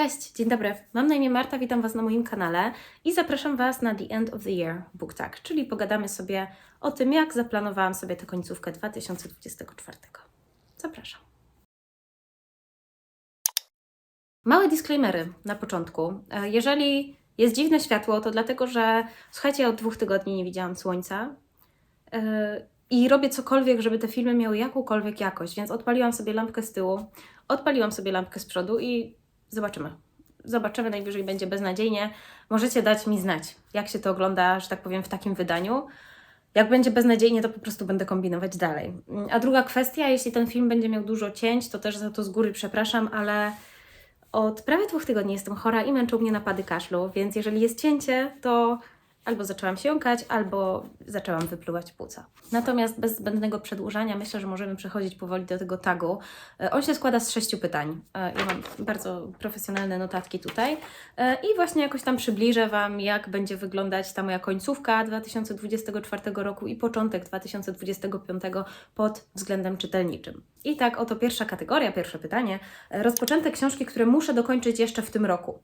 Cześć, dzień dobry. Mam na imię Marta, witam Was na moim kanale i zapraszam Was na The End of the Year Book Tag, czyli pogadamy sobie o tym, jak zaplanowałam sobie tę końcówkę 2024. Zapraszam. Małe disclaimery na początku. E, Jeżeli jest dziwne światło, to dlatego, że słuchajcie, ja od dwóch tygodni nie widziałam słońca e, i robię cokolwiek, żeby te filmy miały jakąkolwiek jakość, więc odpaliłam sobie lampkę z tyłu, odpaliłam sobie lampkę z przodu i zobaczymy. Zobaczymy, najwyżej będzie beznadziejnie. Możecie dać mi znać, jak się to ogląda, że tak powiem, w takim wydaniu. Jak będzie beznadziejnie, to po prostu będę kombinować dalej. A druga kwestia, jeśli ten film będzie miał dużo cięć, to też za to z góry przepraszam, ale od prawie dwóch tygodni jestem chora i męczą mnie napady kaszlu, więc jeżeli jest cięcie, to albo zaczęłam się albo zaczęłam wypluwać płuca. Natomiast bez zbędnego przedłużania myślę, że możemy przechodzić powoli do tego tagu. E, On się składa z sześciu pytań. E, Ja mam bardzo profesjonalne notatki tutaj E, i właśnie jakoś tam przybliżę Wam, jak będzie wyglądać ta moja końcówka 2024 roku i początek 2025 pod względem czytelniczym. I tak oto pierwsza kategoria, pierwsze pytanie. E, Rozpoczęte książki, które muszę dokończyć jeszcze w tym roku.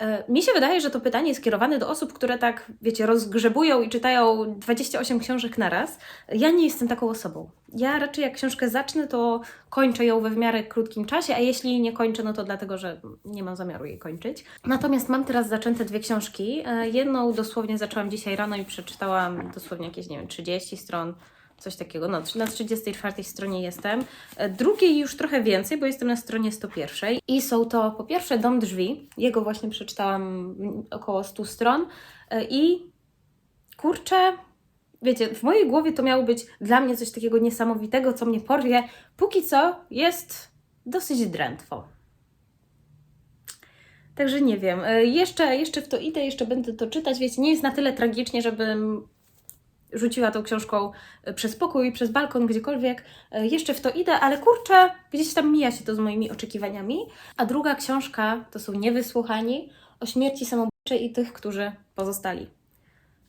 E, Mi się wydaje, że to pytanie jest skierowane do osób, które tak, wiecie, rozgrzebują i czytają 28 książek naraz. Ja nie jestem taką osobą. Ja raczej jak książkę zacznę, to kończę ją we w miarę krótkim czasie, a jeśli nie kończę, no to dlatego, że nie mam zamiaru jej kończyć. Natomiast mam teraz zaczęte dwie książki. E, Jedną dosłownie zaczęłam dzisiaj rano i przeczytałam dosłownie jakieś, nie wiem, 30 stron coś takiego. No, na 34 stronie jestem. E, Drugiej już trochę więcej, bo jestem na stronie 101. I są to po pierwsze Dom Drzwi. Jego właśnie przeczytałam mm, około 100 stron. E, I kurczę, wiecie, w mojej głowie to miało być dla mnie coś takiego niesamowitego, co mnie porwie. Póki co jest dosyć drętwo. Także nie wiem. E, Jeszcze, jeszcze w to idę, jeszcze będę to czytać. Wiecie, nie jest na tyle tragicznie, żebym rzuciła tą książką e, przez pokój, przez balkon, gdziekolwiek. E, Jeszcze w to idę, ale kurczę, gdzieś tam mija się to z moimi oczekiwaniami. A druga książka to są Niewysłuchani o śmierci samobójczej i tych, którzy pozostali.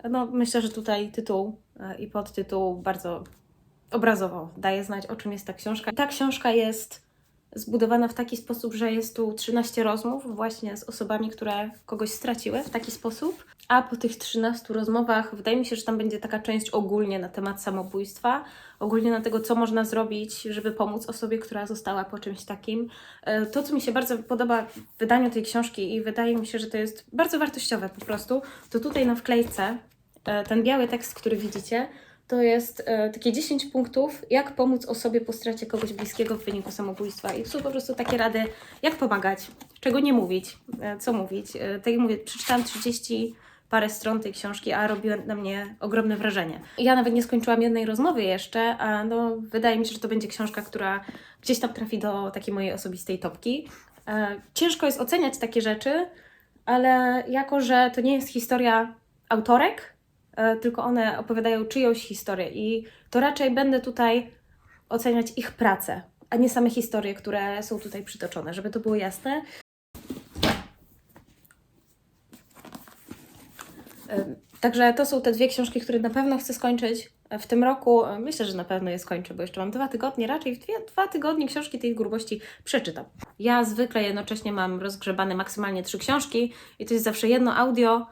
No, myślę, że tutaj tytuł e, i podtytuł bardzo obrazowo daje znać, o czym jest ta książka. Ta książka jest zbudowana w taki sposób, że jest tu 13 rozmów właśnie z osobami, które kogoś straciły w taki sposób. A po tych 13 rozmowach wydaje mi się, że tam będzie taka część ogólnie na temat samobójstwa, ogólnie na tego, co można zrobić, żeby pomóc osobie, która została po czymś takim. E, To, co mi się bardzo podoba w wydaniu tej książki i wydaje mi się, że to jest bardzo wartościowe po prostu, to tutaj na wklejce e, ten biały tekst, który widzicie, to jest e, takie 10 punktów, jak pomóc osobie po stracie kogoś bliskiego w wyniku samobójstwa. I są po prostu takie rady, jak pomagać, czego nie mówić, e, co mówić. E, tak jak mówię, przeczytałam 30 parę stron tej książki, a robiła na mnie ogromne wrażenie. Ja nawet nie skończyłam jednej rozmowy jeszcze, a no, wydaje mi się, że to będzie książka, która gdzieś tam trafi do takiej mojej osobistej topki. E, Ciężko jest oceniać takie rzeczy, ale jako, że to nie jest historia autorek, tylko one opowiadają czyjąś historię i to raczej będę tutaj oceniać ich pracę, a nie same historie, które są tutaj przytoczone, żeby to było jasne. Ym, Także to są te dwie książki, które na pewno chcę skończyć w tym roku. Ym, Myślę, że na pewno je skończę, bo jeszcze mam dwa tygodnie. Raczej w dwie, dwa tygodnie książki tej grubości przeczytam. Ja zwykle jednocześnie mam rozgrzebane maksymalnie trzy książki i to jest zawsze jedno audio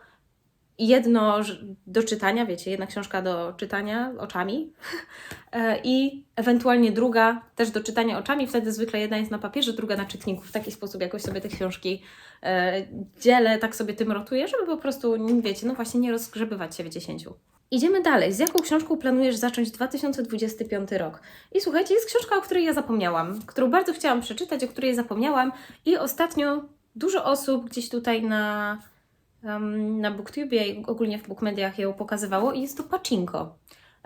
jedno do czytania, wiecie, jedna książka do czytania oczami E, i ewentualnie druga też do czytania oczami. Wtedy zwykle jedna jest na papierze, druga na czytniku. W taki sposób jakoś sobie te książki e, dzielę, tak sobie tym rotuję, żeby po prostu, wiecie, no właśnie nie rozgrzebywać się w dziesięciu. Idziemy dalej. Z jaką książką planujesz zacząć 2025 rok? I słuchajcie, jest książka, o której ja zapomniałam, którą bardzo chciałam przeczytać, o której zapomniałam i ostatnio dużo osób gdzieś tutaj na, em, na BookTubie i ogólnie w bookmediach ją pokazywało i jest to Pachinko.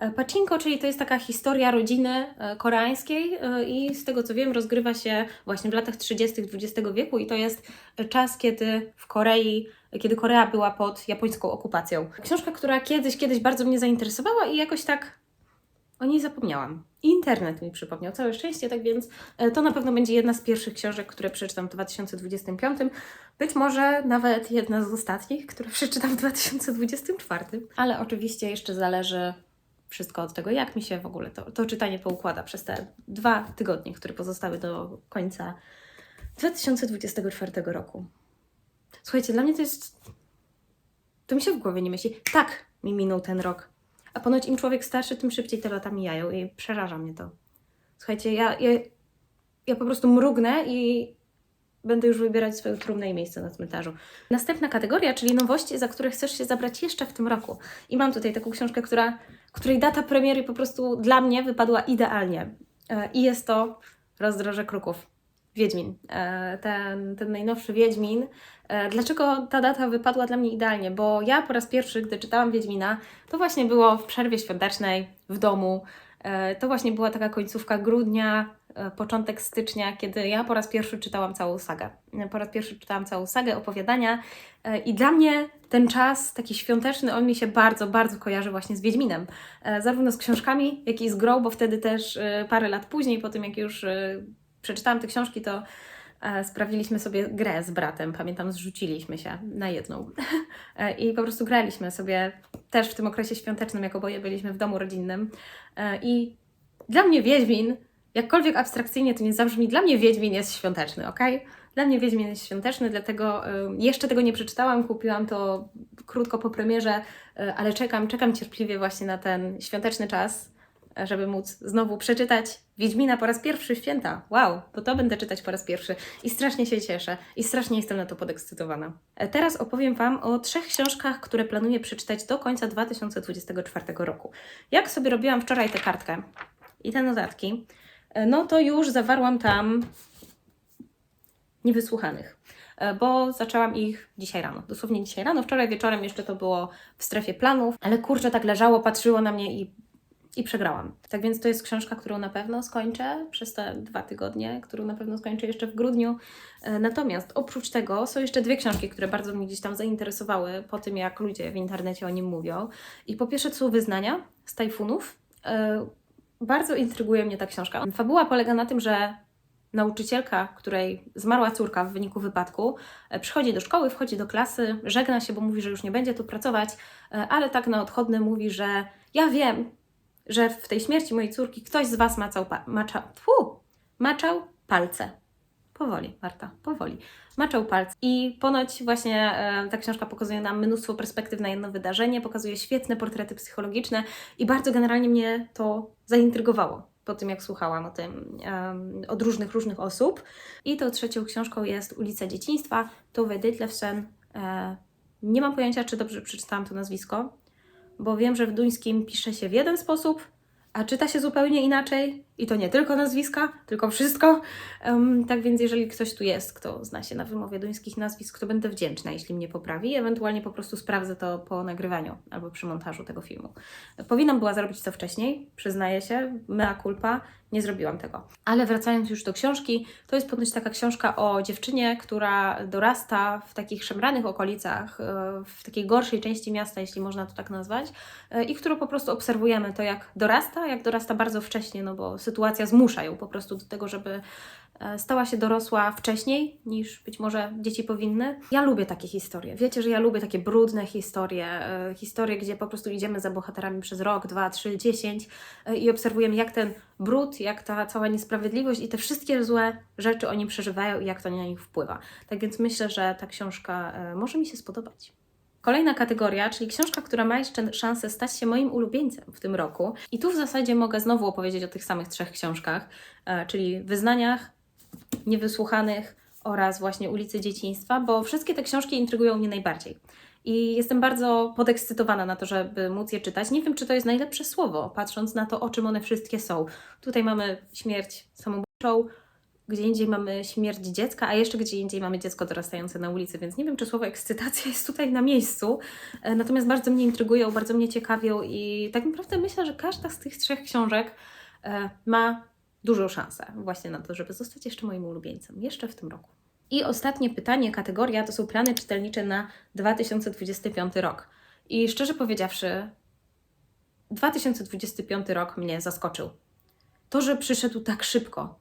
E, Pachinko, czyli to jest taka historia rodziny e, koreańskiej e, i z tego co wiem rozgrywa się właśnie w latach 30. XX wieku i to jest czas, kiedy w Korei, kiedy Korea była pod japońską okupacją. Książka, która kiedyś, kiedyś bardzo mnie zainteresowała i jakoś tak o niej zapomniałam. Internet mi przypomniał, całe szczęście, tak więc e, to na pewno będzie jedna z pierwszych książek, które przeczytam w 2025. Być może nawet jedna z ostatnich, które przeczytam w 2024. Ale oczywiście jeszcze zależy wszystko od tego, jak mi się w ogóle to, to czytanie poukłada przez te dwa tygodnie, które pozostały do końca 2024 roku. Słuchajcie, dla mnie to jest. To mi się w głowie nie myśli. Tak mi minął ten rok. A ponoć im człowiek starszy, tym szybciej te lata mijają i przeraża mnie to. Słuchajcie, ja, ja, ja po prostu mrugnę i będę już wybierać swoją trumnę i miejsce na cmentarzu. Następna kategoria, czyli nowości, za które chcesz się zabrać jeszcze w tym roku. I mam tutaj taką książkę, która, której data premiery po prostu dla mnie wypadła idealnie. E, I jest to Rozdroże Kruków. Wiedźmin. E, Ten, ten najnowszy Wiedźmin. E, Dlaczego ta data wypadła dla mnie idealnie? Bo ja po raz pierwszy, gdy czytałam Wiedźmina, to właśnie było w przerwie świątecznej, w domu. E, To właśnie była taka końcówka grudnia, początek stycznia, kiedy ja po raz pierwszy czytałam całą sagę. Po raz pierwszy czytałam całą sagę, opowiadania i dla mnie ten czas taki świąteczny, on mi się bardzo, bardzo kojarzy właśnie z Wiedźminem. Zarówno z książkami, jak i z grą, bo wtedy też parę lat później, po tym jak już przeczytałam te książki, to e, sprawiliśmy sobie grę z bratem. Pamiętam, zrzuciliśmy się na jedną. E, I po prostu graliśmy sobie też w tym okresie świątecznym, jak oboje byliśmy w domu rodzinnym. E, I dla mnie Wiedźmin, jakkolwiek abstrakcyjnie to nie zabrzmi, dla mnie Wiedźmin jest świąteczny, ok? Dla mnie Wiedźmin jest świąteczny, dlatego jeszcze tego nie przeczytałam, kupiłam to krótko po premierze, ale czekam, czekam cierpliwie właśnie na ten świąteczny czas, żeby móc znowu przeczytać Wiedźmina po raz pierwszy święta. Wow, to to będę czytać po raz pierwszy i strasznie się cieszę i strasznie jestem na to podekscytowana. E, Teraz opowiem Wam o trzech książkach, które planuję przeczytać do końca 2024 roku. Jak sobie robiłam wczoraj tę kartkę i te notatki, e, no to już zawarłam tam niewysłuchanych, e, bo zaczęłam ich dzisiaj rano, dosłownie dzisiaj rano. Wczoraj wieczorem jeszcze to było w strefie planów, ale kurczę, tak leżało, patrzyło na mnie i, i przegrałam. Tak więc to jest książka, którą na pewno skończę przez te dwa tygodnie, którą na pewno skończę jeszcze w grudniu. E, Natomiast oprócz tego są jeszcze dwie książki, które bardzo mnie gdzieś tam zainteresowały po tym, jak ludzie w internecie o nim mówią. I po pierwsze to są wyznania z tajfunów. E, Bardzo intryguje mnie ta książka. Fabuła polega na tym, że nauczycielka, której zmarła córka w wyniku wypadku, e, przychodzi do szkoły, wchodzi do klasy, żegna się, bo mówi, że już nie będzie tu pracować, ale tak na odchodne mówi, że ja wiem, że w tej śmierci mojej córki ktoś z Was macał, pa- macza, maczał palce. Powoli, Marta, powoli. Maczał palce. I ponoć właśnie e, ta książka pokazuje nam mnóstwo perspektyw na jedno wydarzenie, pokazuje świetne portrety psychologiczne i bardzo generalnie mnie to zaintrygowało po tym, jak słuchałam o tym od różnych, różnych osób. I tą trzecią książką jest Ulica Dzieciństwa, Tove Ditlevsen. E, nie mam pojęcia, czy dobrze przeczytałam to nazwisko, bo wiem, że w duńskim pisze się w jeden sposób, a czyta się zupełnie inaczej. I to nie tylko nazwiska, tylko wszystko. Em, tak więc, jeżeli ktoś tu jest, kto zna się na wymowie duńskich nazwisk, to będę wdzięczna, jeśli mnie poprawi. Ewentualnie po prostu sprawdzę to po nagrywaniu albo przy montażu tego filmu. Powinnam była zrobić to wcześniej, przyznaję się, mea culpa, nie zrobiłam tego. Ale wracając już do książki, to jest ponoć taka książka o dziewczynie, która dorasta w takich szemranych okolicach, e, w takiej gorszej części miasta, jeśli można to tak nazwać, e, i którą po prostu obserwujemy to, jak dorasta, jak dorasta bardzo wcześnie, no bo sytuacja zmusza ją po prostu do tego, żeby e, stała się dorosła wcześniej niż być może dzieci powinny. Ja lubię takie historie. Wiecie, że ja lubię takie brudne historie, e, historie, gdzie po prostu idziemy za bohaterami przez rok, dwa, trzy, dziesięć e, i obserwujemy, jak ten brud, jak ta cała niesprawiedliwość i te wszystkie złe rzeczy oni przeżywają i jak to na nich wpływa. Tak więc myślę, że ta książka może mi się spodobać. Kolejna kategoria, czyli książka, która ma jeszcze szansę stać się moim ulubieńcem w tym roku. I tu w zasadzie mogę znowu opowiedzieć o tych samych trzech książkach, e, czyli Wyznaniach, Niewysłuchanych oraz właśnie Ulicy Dzieciństwa, bo wszystkie te książki intrygują mnie najbardziej. I jestem bardzo podekscytowana na to, żeby móc je czytać. Nie wiem, czy to jest najlepsze słowo, patrząc na to, o czym one wszystkie są. Tutaj mamy śmierć samobójczą, gdzie indziej mamy śmierć dziecka, a jeszcze gdzie indziej mamy dziecko dorastające na ulicy, więc nie wiem, czy słowo ekscytacja jest tutaj na miejscu. E, Natomiast bardzo mnie intrygują, bardzo mnie ciekawią i tak naprawdę myślę, że każda z tych trzech książek e, ma dużą szansę właśnie na to, żeby zostać jeszcze moim ulubieńcem, jeszcze w tym roku. I ostatnie pytanie, kategoria to są plany czytelnicze na 2025 rok. I szczerze powiedziawszy, 2025 rok mnie zaskoczył. To, że przyszedł tak szybko.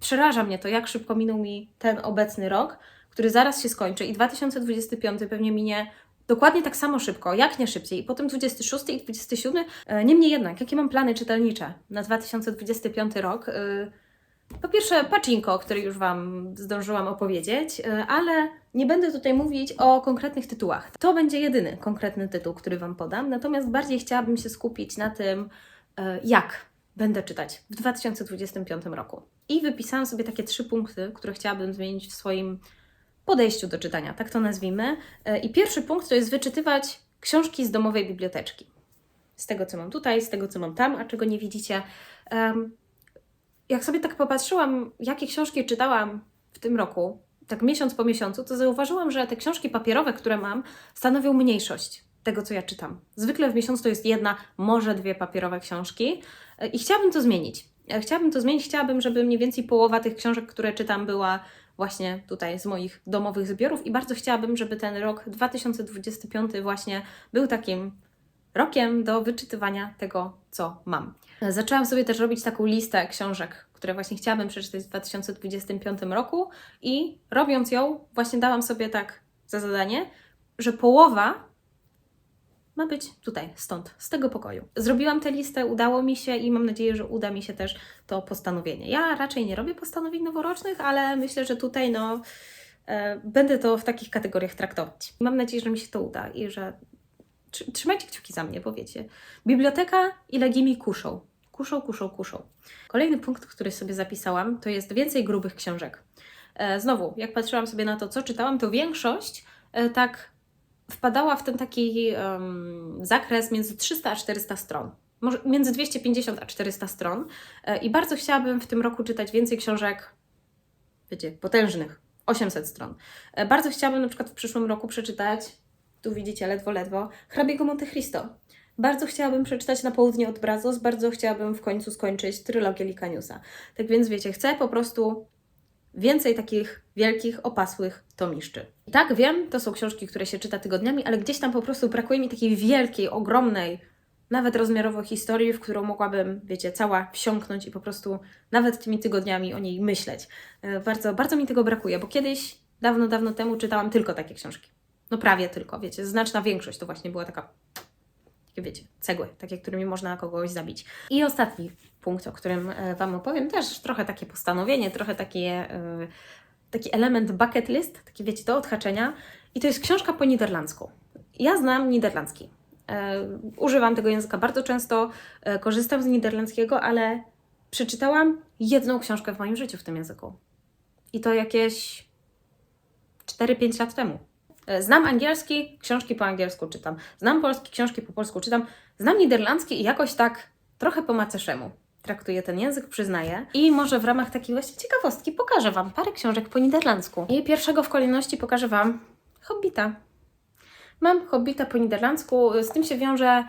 Przeraża mnie to, jak szybko minął mi ten obecny rok, który zaraz się skończy i 2025 pewnie minie dokładnie tak samo szybko, jak nie szybciej. I potem 26 i 27. E, Niemniej jednak, jakie mam plany czytelnicze na 2025 rok? E, Po pierwsze, Pacinko, o której już Wam zdążyłam opowiedzieć, e, ale nie będę tutaj mówić o konkretnych tytułach. To będzie jedyny konkretny tytuł, który Wam podam, natomiast bardziej chciałabym się skupić na tym, jak będę czytać w 2025 roku. I wypisałam sobie takie trzy punkty, które chciałabym zmienić w swoim podejściu do czytania, tak to nazwijmy. E, I pierwszy punkt to jest wyczytywać książki z domowej biblioteczki. Z tego, co mam tutaj, z tego, co mam tam, a czego nie widzicie. Jak sobie tak popatrzyłam, jakie książki czytałam w tym roku, tak miesiąc po miesiącu, to zauważyłam, że te książki papierowe, które mam, stanowią mniejszość tego, co ja czytam. Zwykle w miesiącu to jest jedna, może dwie papierowe książki i chciałabym to zmienić. E, Chciałabym to zmienić, chciałabym, żeby mniej więcej połowa tych książek, które czytam, była właśnie tutaj z moich domowych zbiorów i bardzo chciałabym, żeby ten rok 2025 właśnie był takim rokiem do wyczytywania tego, co mam. Zaczęłam sobie też robić taką listę książek, które właśnie chciałabym przeczytać w 2025 roku i robiąc ją, właśnie dałam sobie tak za zadanie, że połowa ma być tutaj, stąd, z tego pokoju. Zrobiłam tę listę, udało mi się i mam nadzieję, że uda mi się też to postanowienie. Ja raczej nie robię postanowień noworocznych, ale myślę, że tutaj no, e, będę to w takich kategoriach traktować. Mam nadzieję, że mi się to uda i że tr- trzymajcie kciuki za mnie, bo wiecie. Biblioteka i legimi kuszą. Kuszą, kuszą, kuszą. Kolejny punkt, który sobie zapisałam, to jest więcej grubych książek. E, znowu, jak patrzyłam sobie na to, co czytałam, to większość e, tak wpadała w ten taki em, zakres między 300 a 400 stron. Może między 250 a 400 stron. E, I bardzo chciałabym w tym roku czytać więcej książek, wiecie, potężnych, 800 stron. E, bardzo chciałabym na przykład w przyszłym roku przeczytać, tu widzicie, ledwo, ledwo, hrabiego Monte Cristo. Bardzo chciałabym przeczytać Na południe od Brazos, bardzo chciałabym w końcu skończyć trylogię Likaniusa. Tak więc wiecie, chcę po prostu więcej takich wielkich, opasłych tomiszczy. I tak wiem, to są książki, które się czyta tygodniami, ale gdzieś tam po prostu brakuje mi takiej wielkiej, ogromnej, nawet rozmiarowo historii, w którą mogłabym, wiecie, cała wsiąknąć i po prostu nawet tymi tygodniami o niej myśleć. E, Bardzo, bardzo mi tego brakuje, bo kiedyś, dawno, dawno temu czytałam tylko takie książki. No prawie tylko, wiecie, znaczna większość to właśnie była taka takie wiecie, cegły, takie, którymi można kogoś zabić. I ostatni punkt, o którym e, Wam opowiem, też trochę takie postanowienie, trochę takie, e, taki element bucket list, takie wiecie, do odhaczenia. I to jest książka po niderlandzku. Ja znam niderlandzki. E, używam tego języka bardzo często, korzystam z niderlandzkiego, ale przeczytałam jedną książkę w moim życiu w tym języku. I to jakieś 4-5 lat temu. E, Znam angielski, książki po angielsku czytam. Znam polski, książki po polsku czytam. Znam niderlandzki i jakoś tak trochę po macoszemu traktuję ten język, przyznaję. I może w ramach takiej właśnie ciekawostki pokażę Wam parę książek po niderlandzku. I pierwszego w kolejności pokażę Wam Hobbita. Mam Hobbita po niderlandzku. Z tym się wiąże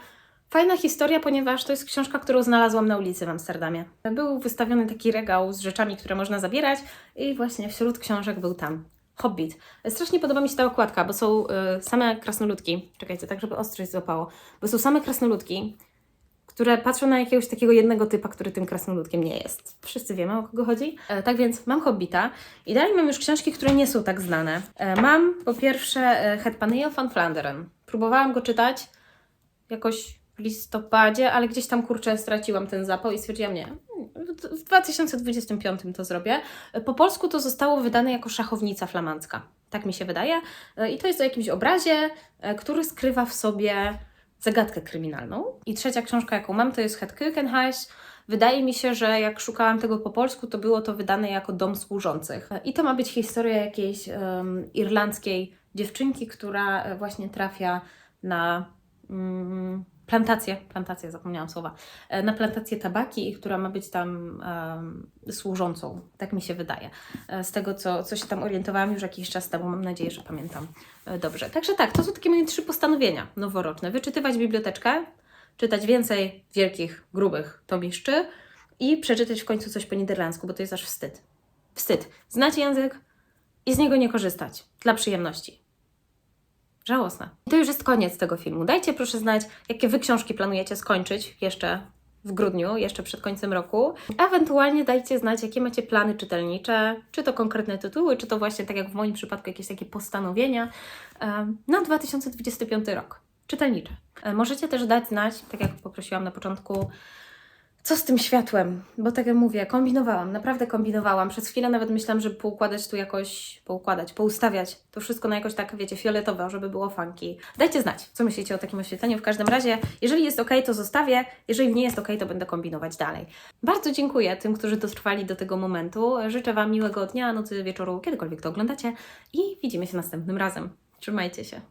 fajna historia, ponieważ to jest książka, którą znalazłam na ulicy w Amsterdamie. Był wystawiony taki regał z rzeczami, które można zabierać i właśnie wśród książek był tam Hobbit. Strasznie podoba mi się ta okładka, bo są y, same krasnoludki. Czekajcie, tak żeby ostrość złapało. Bo są same krasnoludki, które patrzą na jakiegoś takiego jednego typa, który tym krasnoludkiem nie jest. Wszyscy wiemy, o kogo chodzi. E, tak więc mam Hobbita i dalej mam już książki, które nie są tak znane. E, mam po pierwsze e, van Vlaanderen. Próbowałam go czytać jakoś w listopadzie, ale gdzieś tam kurczę straciłam ten zapał i stwierdziłam nie. W w 2025 to zrobię. E, Po polsku to zostało wydane jako szachownica flamandzka. Tak mi się wydaje. E, I to jest o jakimś obrazie, e, który skrywa w sobie zagadkę kryminalną. I trzecia książka, jaką mam, to jest Het Keukenhuis. Wydaje mi się, że jak szukałam tego po polsku, to było to wydane jako Dom Służących. I to ma być historia jakiejś em, irlandzkiej dziewczynki, która e, właśnie trafia na mm, plantację, plantację, zapomniałam słowa, e, na plantację tabaki, która ma być tam em, służącą. Tak mi się wydaje. E, Z tego, co, co się tam orientowałam już jakiś czas temu, mam nadzieję, że pamiętam e, dobrze. Także tak, to są takie moje trzy postanowienia noworoczne. Wyczytywać biblioteczkę, czytać więcej wielkich, grubych tomiszczy i przeczytać w końcu coś po niderlandzku, bo to jest aż wstyd. Wstyd. Znać język i z niego nie korzystać. Dla przyjemności. Żałosne. I to już jest koniec tego filmu. Dajcie proszę znać, jakie Wy książki planujecie skończyć jeszcze w grudniu, jeszcze przed końcem roku. Ewentualnie dajcie znać, jakie macie plany czytelnicze, czy to konkretne tytuły, czy to właśnie, tak jak w moim przypadku, jakieś takie postanowienia na 2025 rok. Czytelnicze. E, Możecie też dać znać, tak jak poprosiłam na początku, Co z tym światłem? Bo tak jak mówię, kombinowałam, naprawdę kombinowałam. Przez chwilę nawet myślałam, żeby poukładać tu jakoś, poukładać, poustawiać to wszystko na jakoś tak, wiecie, fioletowe, żeby było funky. Dajcie znać, co myślicie o takim oświetleniu. W każdym razie, jeżeli jest ok, to zostawię. Jeżeli nie jest ok, to będę kombinować dalej. Bardzo dziękuję tym, którzy dotrwali do tego momentu. Życzę Wam miłego dnia, nocy, wieczoru, kiedykolwiek to oglądacie i widzimy się następnym razem. Trzymajcie się.